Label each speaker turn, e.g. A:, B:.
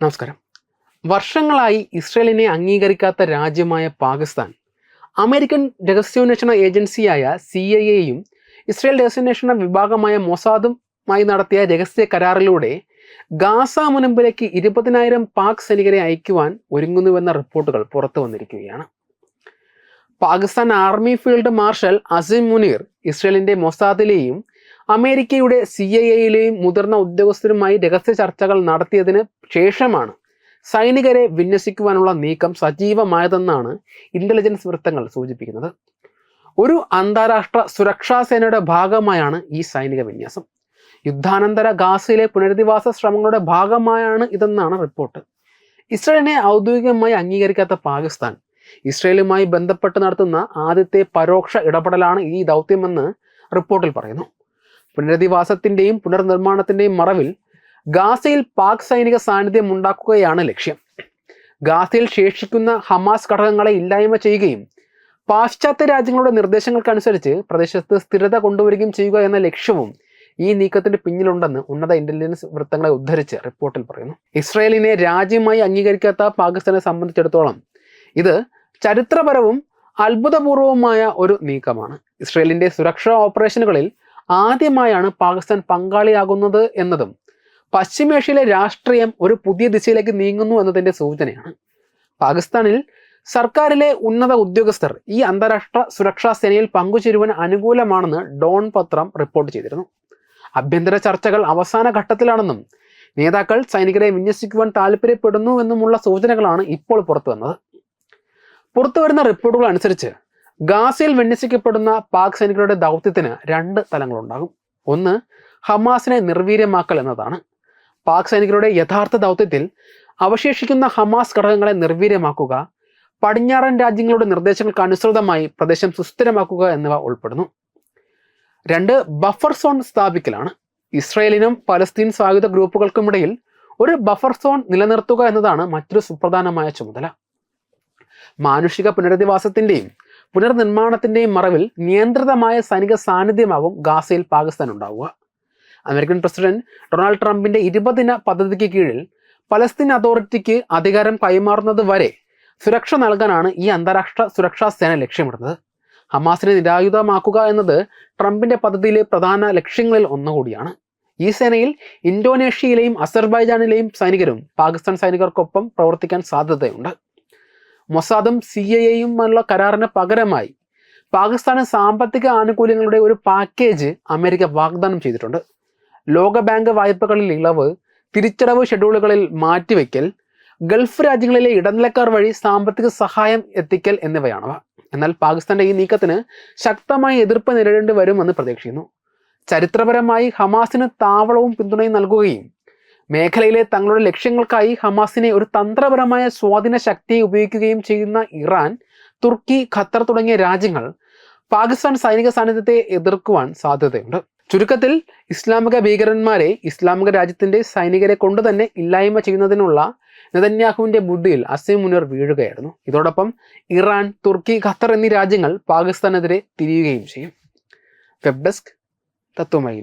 A: നമസ്കാരം. വർഷങ്ങളായി ഇസ്രയേലിനെ അംഗീകരിക്കാത്ത രാജ്യമായ പാകിസ്ഥാൻ. അമേരിക്കൻ രഹസ്യാന്വേഷണ ഏജൻസിയായ സി ഐ എയും ഇസ്രയേൽ രഹസ്യാന്വേഷണ വിഭാഗമായ മൊസാദുമായി നടത്തിയ രഹസ്യ കരാറിലൂടെ ഗാസ മുനമ്പിലേക്ക് ഇരുപതിനായിരം പാക് സൈനികരെ അയക്കുവാൻ ഒരുങ്ങുന്നുവെന്ന റിപ്പോർട്ടുകൾ പുറത്തു വന്നിരിക്കുകയാണ്. Pakistan army field marshal Asim Munir ഇസ്രയേലിന്റെ മൊസാദിലെയും അമേരിക്കയുടെ സി ഐ എയിലെയും മുതിർന്ന ഉദ്യോഗസ്ഥരുമായി രഹസ്യ ചർച്ചകൾ നടത്തിയതിന് ശേഷമാണ് സൈനികരെ വിന്യസിക്കുവാനുള്ള നീക്കം സജീവമായതെന്നാണ് ഇന്റലിജൻസ് വൃത്തങ്ങൾ സൂചിപ്പിക്കുന്നത്. ഒരു അന്താരാഷ്ട്ര സുരക്ഷാ സേനയുടെ ഭാഗമായാണ് ഈ സൈനിക വിന്യാസം. യുദ്ധാനന്തര ഗാസയിലെ പുനരധിവാസ ശ്രമങ്ങളുടെ ഭാഗമായാണ് ഇതെന്നാണ് റിപ്പോർട്ട്. ഇസ്രയേലിനെ ഔദ്യോഗികമായി അംഗീകരിക്കാത്ത പാകിസ്ഥാൻ. ഇസ്രയേലുമായി ബന്ധപ്പെട്ട് നടത്തുന്ന ആദ്യത്തെ പരോക്ഷ ഇടപെടലാണ് ഈ ദൗത്യമെന്ന് റിപ്പോർട്ടിൽ പറയുന്നു. പുനരധിവാസത്തിന്റെയും പുനർനിർമ്മാണത്തിന്റെയും മറവിൽ ഗാസയിൽ പാക് സൈനിക സാന്നിധ്യം ഉണ്ടാക്കുകയാണ് ലക്ഷ്യം. ഗാസയിൽ ശേഷിക്കുന്ന ഹമാസ് ഘടകങ്ങളെ ഇല്ലായ്മ ചെയ്യുകയും പാശ്ചാത്യ രാജ്യങ്ങളുടെ നിർദ്ദേശങ്ങൾക്കനുസരിച്ച് പ്രദേശത്ത് സ്ഥിരത കൊണ്ടുവരികയും ചെയ്യുക എന്ന ലക്ഷ്യവും ഈ നീക്കത്തിന്റെ പിന്നിലുണ്ടെന്ന് ഉന്നത ഇന്റലിജൻസ് വൃത്തങ്ങളെ ഉദ്ധരിച്ച് റിപ്പോർട്ടിൽ പറയുന്നു. ഇസ്രയേലിനെ രാജ്യമായി അംഗീകരിക്കാത്ത പാകിസ്ഥാനെ സംബന്ധിച്ചിടത്തോളം ഇത് ചരിത്രപരവും അത്ഭുതപൂർവവുമായ ഒരു നീക്കമാണ്. ഇസ്രയേലിന്റെ സുരക്ഷാ ഓപ്പറേഷനുകളിൽ ആദ്യമായാണ് പാകിസ്ഥാൻ പങ്കാളിയാകുന്നത് എന്നതും പശ്ചിമേഷ്യയിലെ രാഷ്ട്രീയം ഒരു പുതിയ ദിശയിലേക്ക് നീങ്ങുന്നു എന്നതിന്റെ സൂചനയാണ്. പാകിസ്ഥാനിൽ സർക്കാരിലെ ഉന്നത ഉദ്യോഗസ്ഥർ ഈ അന്താരാഷ്ട്ര സുരക്ഷാ സേനയിൽ പങ്കുചേരുവാൻ അനുകൂലമാണെന്ന് ഡോൺ പത്രം റിപ്പോർട്ട് ചെയ്തിരുന്നു. ആഭ്യന്തര ചർച്ചകൾ അവസാന ഘട്ടത്തിലാണെന്നും നേതാക്കൾ സൈനികരെ വിന്യസിക്കുവാൻ താല്പര്യപ്പെടുന്നു എന്നുമുള്ള സൂചനകളാണ് ഇപ്പോൾ പുറത്തു വന്നത് പുറത്തു വരുന്ന റിപ്പോർട്ടുകൾ അനുസരിച്ച് ഗാസയിൽ വിന്യസിക്കപ്പെടുന്ന പാക് സൈനികരുടെ ദൗത്യത്തിന് രണ്ട് തലങ്ങളുണ്ടാകും. ഒന്ന് ഹമാസിനെ നിർവീര്യമാക്കൽ എന്നതാണ്. പാക് സൈനികരുടെ യഥാർത്ഥ ദൗത്യത്തിൽ അവശേഷിക്കുന്ന ഹമാസ് ഘടകങ്ങളെ നിർവീര്യമാക്കുക പടിഞ്ഞാറൻ രാജ്യങ്ങളുടെ നിർദ്ദേശങ്ങൾക്ക് അനുസൃതമായി പ്രദേശം സുസ്ഥിരമാക്കുക എന്നിവ ഉൾപ്പെടുന്നു. രണ്ട് ബഫർ സോൺ സ്ഥാപിക്കലാണ്. ഇസ്രയേലിനും പലസ്തീൻ സ്വാഗത ഗ്രൂപ്പുകൾക്കുമിടയിൽ ഒരു ബഫർ സോൺ നിലനിർത്തുക എന്നതാണ് മറ്റൊരു സുപ്രധാനമായ ചുമതല. മാനുഷിക പുനരധിവാസത്തിന്റെയും പുനർനിർമ്മാണത്തിന്റെയും മറവിൽ നിയന്ത്രിതമായ സൈനിക സാന്നിധ്യമാകും ഗാസയിൽ പാകിസ്ഥാൻ ഉണ്ടാവുക അമേരിക്കൻ പ്രസിഡന്റ് ഡൊണാൾഡ് ട്രംപിന്റെ ഇരുപതിന പദ്ധതിക്ക് കീഴിൽ പലസ്തീൻ അതോറിറ്റിക്ക് അധികാരം കൈമാറുന്നത് വരെ സുരക്ഷ നൽകാനാണ് ഈ അന്താരാഷ്ട്ര സുരക്ഷാ സേന ലക്ഷ്യമിടുന്നത്. ഹമാസിനെ നിരായുധമാക്കുക എന്നത് ട്രംപിന്റെ പദ്ധതിയിലെ പ്രധാന ലക്ഷ്യങ്ങളിൽ ഒന്നുകൂടിയാണ്. ഈ സേനയിൽ ഇന്തോനേഷ്യയിലെയും അസർബൈജാനിലെയും സൈനികരും പാകിസ്ഥാൻ സൈനികർക്കൊപ്പം പ്രവർത്തിക്കാൻ സാധ്യതയുണ്ട്. മൊസാദും സി ഐ എയുമുള്ള കരാറിന് പകരമായി പാകിസ്ഥാന് സാമ്പത്തിക ആനുകൂല്യങ്ങളുടെ ഒരു പാക്കേജ് അമേരിക്ക വാഗ്ദാനം ചെയ്തിട്ടുണ്ട്. ലോകബാങ്ക് വായ്പകളിൽ ഇളവ് തിരിച്ചടവ് ഷെഡ്യൂളുകളിൽ മാറ്റിവെക്കൽ ഗൾഫ് രാജ്യങ്ങളിലെ ഇടനിലക്കാർ വഴി സാമ്പത്തിക സഹായം എത്തിക്കൽ എന്നിവയാണവ. എന്നാൽ പാകിസ്ഥാന്റെ ഈ നീക്കത്തിന് ശക്തമായ എതിർപ്പ് നേരിടേണ്ടി വരുമെന്ന് പ്രതീക്ഷിക്കുന്നു. ചരിത്രപരമായി ഹമാസിന് താവളവും പിന്തുണയും നൽകുകയും മേഖലയിലെ തങ്ങളുടെ ലക്ഷ്യങ്ങൾക്കായി ഹമാസിനെ ഒരു തന്ത്രപരമായ സ്വാധീന ശക്തിയെ ഉപയോഗിക്കുകയും ചെയ്യുന്ന ഇറാൻ തുർക്കി ഖത്തർ തുടങ്ങിയ രാജ്യങ്ങൾ പാകിസ്ഥാൻ സൈനിക സാന്നിധ്യത്തെ എതിർക്കുവാൻ സാധ്യതയുണ്ട്. ചുരുക്കത്തിൽ ഇസ്ലാമിക ഭീകരന്മാരെ ഇസ്ലാമിക രാജ്യത്തിന്റെ സൈനികരെ കൊണ്ട് തന്നെ ഇല്ലായ്മ ചെയ്യുന്നതിനുള്ള നെതന്യാഹുവിന്റെ ബുദ്ധിയിൽ അസീം മുനീർ വീഴുകയായിരുന്നു. ഇതോടൊപ്പം ഇറാൻ തുർക്കി ഖത്തർ എന്നീ രാജ്യങ്ങൾ പാകിസ്ഥാനെതിരെ തിരിയുകയും ചെയ്യും. വെബ് ഡെസ്ക് തത്വമൈ